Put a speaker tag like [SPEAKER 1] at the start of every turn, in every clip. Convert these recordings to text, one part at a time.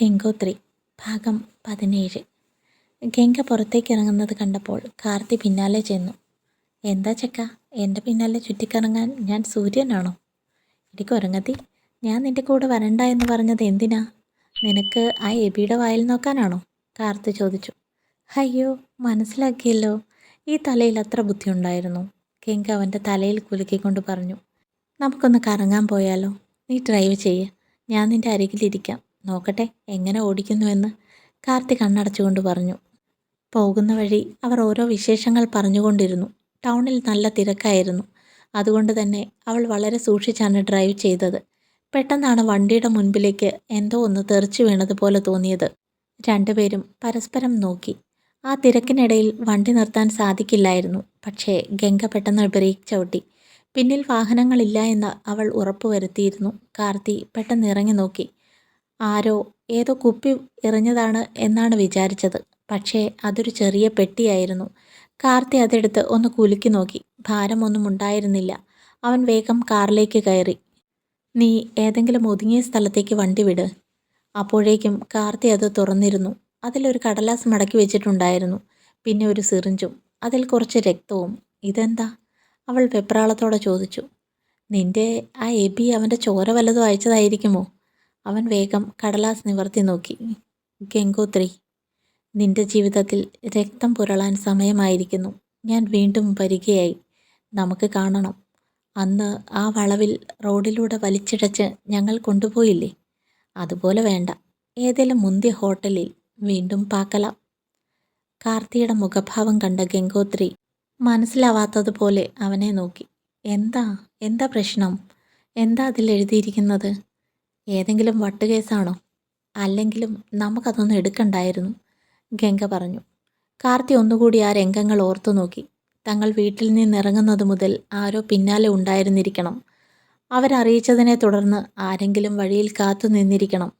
[SPEAKER 1] ഗംഗോത്രി ഭാഗം പതിനേഴ്. ഗംഗ പുറത്തേക്ക് ഇറങ്ങുന്നത് കണ്ടപ്പോൾ കാർത്തി പിന്നാലെ ചെന്നു. എന്താ ചക്ക? എന്റെ പിന്നാലെ ചുറ്റിക്കറങ്ങാൻ ഞാൻ സൂര്യനാണോ? ഇടി കുരങ്ങത്തി ഞാൻ നിന്റെ കൂടെ വരണ്ട എന്ന് പറഞ്ഞത് എന്തിനാ? നിനക്ക് ആ എബിയുടെ വായിൽ നോക്കാനാണോ? കാർത്തി ചോദിച്ചു. അയ്യോ മനസ്സിലാക്കിയല്ലോ. ഈ തലയിൽ അത്ര ബുദ്ധിയുണ്ടായിരുന്നു. ഗംഗ അവന്റെ തലയിൽ കുലുക്കിക്കൊണ്ട് പറഞ്ഞു. നമുക്കൊന്ന് കറങ്ങാൻ പോയാലോ? നീ ഡ്രൈവ് ചെയ്യ്. ഞാൻ നിന്റെ അരികിലിരിക്കാം നോക്കട്ടെ എങ്ങനെ ഓടിക്കുന്നുവെന്ന് കാർത്തി കണ്ണടച്ചുകൊണ്ട് പറഞ്ഞു. പോകുന്ന വഴി അവർ ഓരോ വിശേഷങ്ങൾ പറഞ്ഞുകൊണ്ടിരുന്നു. ടൗണിൽ നല്ല തിരക്കായിരുന്നു. അതുകൊണ്ട് തന്നെ അവൾ വളരെ സൂക്ഷിച്ചാണ് ഡ്രൈവ് ചെയ്തത്. പെട്ടെന്നാണ് വണ്ടിയുടെ മുൻപിലേക്ക് എന്തോ ഒന്ന് തെറിച്ചു വീണതുപോലെ തോന്നിയത്. രണ്ടുപേരും പരസ്പരം നോക്കി. ആ തിരക്കിനിടയിൽ വണ്ടി നിർത്താൻ സാധിക്കില്ലായിരുന്നു. പക്ഷേ ഗംഗ പെട്ടെന്ന് ബ്രേക്ക് ചവിട്ടി. പിന്നിൽ വാഹനങ്ങളില്ല എന്ന് അവൾ ഉറപ്പുവരുത്തിയിരുന്നു. കാർത്തി പെട്ടെന്ന് ഇറങ്ങി നോക്കി. ആരോ ഏതോ കുപ്പി എറിഞ്ഞതാണ് എന്നാണ് വിചാരിച്ചത്. പക്ഷേ അതൊരു ചെറിയ പെട്ടിയായിരുന്നു. കാർത്തി അതെടുത്ത് ഒന്ന് കുലുക്കി നോക്കി. ഭാരമൊന്നും ഉണ്ടായിരുന്നില്ല. അവൻ വേഗം കാറിലേക്ക് കയറി. നീ ഏതെങ്കിലും ഒതുങ്ങിയ സ്ഥലത്തേക്ക് വണ്ടി വിട് അപ്പോഴേക്കും കാർത്തി അത് തുറന്നിരുന്നു. അതിലൊരു കടലാസ് മടക്കി വെച്ചിട്ടുണ്ടായിരുന്നു. പിന്നെ ഒരു സിറിഞ്ചും അതിൽ കുറച്ച് രക്തവും. ഇതെന്താ അവൾ വെപ്രാളത്തോടെ ചോദിച്ചു. നിന്റെ ആ എബി അവന്റെ ചോര വല്ലതും അയച്ചതായിരിക്കുമോ? അവൻ വേഗം കടലാസ് നിവർത്തി നോക്കി. ഗംഗോത്രി നിന്റെ ജീവിതത്തിൽ രക്തം പുരളാൻ സമയമായിരിക്കുന്നു. ഞാൻ വീണ്ടും വരികയായി. നമുക്ക് കാണണം. അന്ന് ആ വളവിൽ റോഡിലൂടെ വലിച്ചിടച്ച് ഞങ്ങൾ കൊണ്ടുപോയില്ലേ? അതുപോലെ വേണ്ട. ഏതെങ്കിലും മുന്തിയ ഹോട്ടലിൽ വീണ്ടും പാക്കലാം. കാർത്തിയുടെ മുഖഭാവം കണ്ട ഗംഗോത്രി മനസ്സിലാവാത്തതുപോലെ അവനെ നോക്കി. എന്താ? എന്താ പ്രശ്നം? എന്താ അതിൽ എഴുതിയിരിക്കുന്നത്? ഏതെങ്കിലും വട്ടുകേസാണോ? അല്ലെങ്കിലും നമുക്കതൊന്നും എടുക്കണ്ടായിരുന്നു. ഗംഗ പറഞ്ഞു. കാർത്തി ഒന്നുകൂടി ആ രംഗങ്ങൾ ഓർത്തു നോക്കി. തങ്ങൾ വീട്ടിൽ നിന്നിറങ്ങുന്നത് മുതൽ ആരോ പിന്നാലെ ഉണ്ടായിരുന്നിരിക്കണം. അവരറിയിച്ചതിനെ തുടർന്ന് ആരെങ്കിലും വഴിയിൽ കാത്തു നിന്നിരിക്കണം.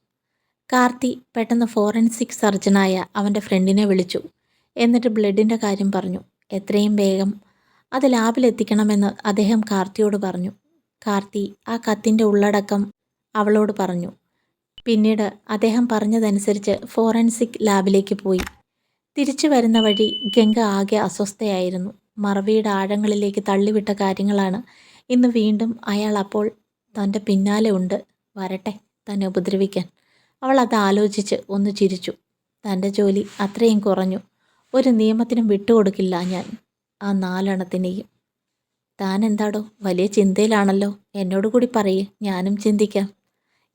[SPEAKER 1] കാർത്തി പെട്ടെന്ന് ഫോറൻസിക് സർജനായ അവന്റെ ഫ്രണ്ടിനെ വിളിച്ചു. എന്നിട്ട് ബ്ലഡിന്റെ കാര്യം പറഞ്ഞു. എത്രയും വേഗം അത് ലാബിലെത്തിക്കണമെന്ന് അദ്ദേഹം കാർത്തിയോട് പറഞ്ഞു. കാർത്തി ആ കത്തിന്റെ ഉള്ളടക്കം അവളോട് പറഞ്ഞു. പിന്നീട് അദ്ദേഹം പറഞ്ഞതനുസരിച്ച് ഫോറൻസിക് ലാബിലേക്ക് പോയി. തിരിച്ചു വരുന്ന വഴി ഗംഗ ആകെ അസ്വസ്ഥയായിരുന്നു. മറവിയുടെ ആഴങ്ങളിലേക്ക് തള്ളിവിട്ട കാര്യങ്ങളാണ് ഇന്ന് വീണ്ടും അയാൾ അപ്പോൾ തന്റെ പിന്നാലെ ഉണ്ട്. വരട്ടെ തന്നെ ഉപദ്രവിക്കാൻ. അവൾ അത് ആലോചിച്ച് ഒന്ന് ചിരിച്ചു. തന്റെ ജോലി അത്രയും കുറഞ്ഞു. ഒരു നിയമത്തിനും വിട്ടുകൊടുക്കില്ല ഞാൻ ആ നാലെണ്ണത്തിനെയും. താൻ എന്താടോ വലിയ ചിന്തയിലാണല്ലോ. എന്നോട് കൂടി പറയേ. ഞാനും ചിന്തിക്കാം.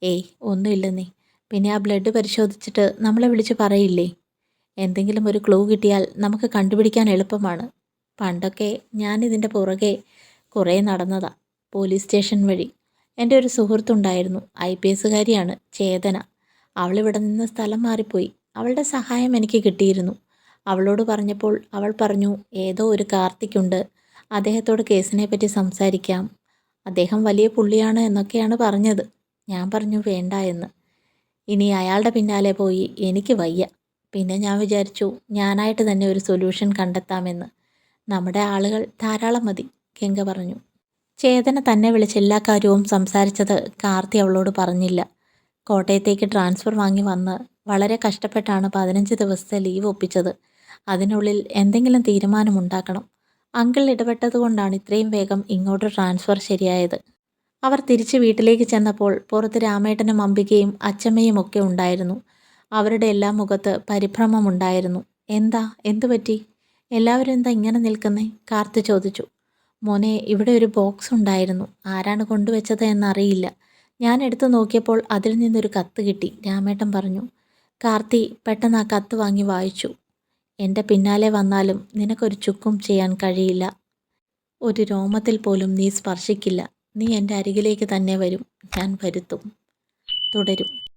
[SPEAKER 1] ഏയ് ഒന്നുമില്ലെന്നേ പിന്നെ ആ ബ്ലഡ് പരിശോധിച്ചിട്ട് നമ്മളെ വിളിച്ച് പറയില്ലേ? എന്തെങ്കിലും ഒരു ക്ലൂ കിട്ടിയാൽ നമുക്ക് കണ്ടുപിടിക്കാൻ എളുപ്പമാണ്. പണ്ടൊക്കെ ഞാൻ ഇതിന്റെ പുറകെ കുറേ നടന്നതാ പോലീസ് സ്റ്റേഷൻ വഴി. എന്റെ ഒരു സുഹൃത്തുണ്ടായിരുന്നു ഐ പി എസുകാരിയാണ് ചേതന. അവളിവിടെ നിന്ന് സ്ഥലം മാറിപ്പോയി. അവളുടെ സഹായം എനിക്ക് കിട്ടിയിരുന്നു. അവളോട് പറഞ്ഞപ്പോൾ അവൾ പറഞ്ഞു ഏതോ ഒരു കാർത്തിക്കുണ്ട്. അദ്ദേഹത്തോട് കേസിനെ പറ്റി സംസാരിക്കാം. അദ്ദേഹം വലിയ പുള്ളിയാണ് എന്നൊക്കെയാണ് പറഞ്ഞത്. ഞാൻ പറഞ്ഞു വേണ്ട എന്ന്. ഇനി അയാളുടെ പിന്നാലെ പോയി എനിക്ക് വയ്യ. പിന്നെ ഞാൻ വിചാരിച്ചു ഞാനായിട്ട് തന്നെ ഒരു സൊല്യൂഷൻ കണ്ടെത്താമെന്ന്. നമ്മുടെ ആളുകൾ ധാരാളം മതി ഗംഗ പറഞ്ഞു. ചേതന തന്നെ വിളിച്ച് എല്ലാ കാര്യവും സംസാരിച്ചത് കാർത്തി അവളോട് പറഞ്ഞില്ല. കോട്ടയത്തേക്ക് ട്രാൻസ്ഫർ വാങ്ങി വന്ന് വളരെ കഷ്ടപ്പെട്ടാണ് പതിനഞ്ച് ദിവസത്തെ ലീവ് ഒപ്പിച്ചത്. അതിനുള്ളിൽ എന്തെങ്കിലും തീരുമാനമുണ്ടാക്കണം അങ്കിൾ ഇടപെട്ടതുകൊണ്ടാണ് ഇത്രയും വേഗം ഇങ്ങോട്ട് ട്രാൻസ്ഫർ ശരിയായത്. അവർ തിരിച്ച് വീട്ടിലേക്ക് ചെന്നപ്പോൾ പുറത്ത് രാമേട്ടനും അംബികയും അച്ചമ്മയും ഒക്കെ ഉണ്ടായിരുന്നു. അവരുടെ എല്ലാ മുഖത്ത് പരിഭ്രമമുണ്ടായിരുന്നു. എന്താ? എന്തു പറ്റി എല്ലാവരും എന്താ ഇങ്ങനെ നിൽക്കുന്നേ? കാർത്ത് ചോദിച്ചു. മോനെ ഇവിടെ ഒരു ബോക്സ് ഉണ്ടായിരുന്നു. ആരാണ് കൊണ്ടുവച്ചത് എന്നറിയില്ല. ഞാൻ എടുത്തു നോക്കിയപ്പോൾ അതിൽ നിന്നൊരു കത്ത് കിട്ടി രാമേട്ടൻ പറഞ്ഞു. കാർത്തി പെട്ടെന്ന് ആ കത്ത് വാങ്ങി വായിച്ചു. എന്റെ പിന്നാലെ വന്നാലും നിനക്കൊരു ചുക്കും ചെയ്യാൻ കഴിയില്ല. ഒരു രോമത്തിൽ പോലും നീ സ്പർശിക്കില്ല. നീ എന്റെ അരികിലേക്ക് തന്നെ വരും. ഞാൻ വരുത്തും. തുടരും.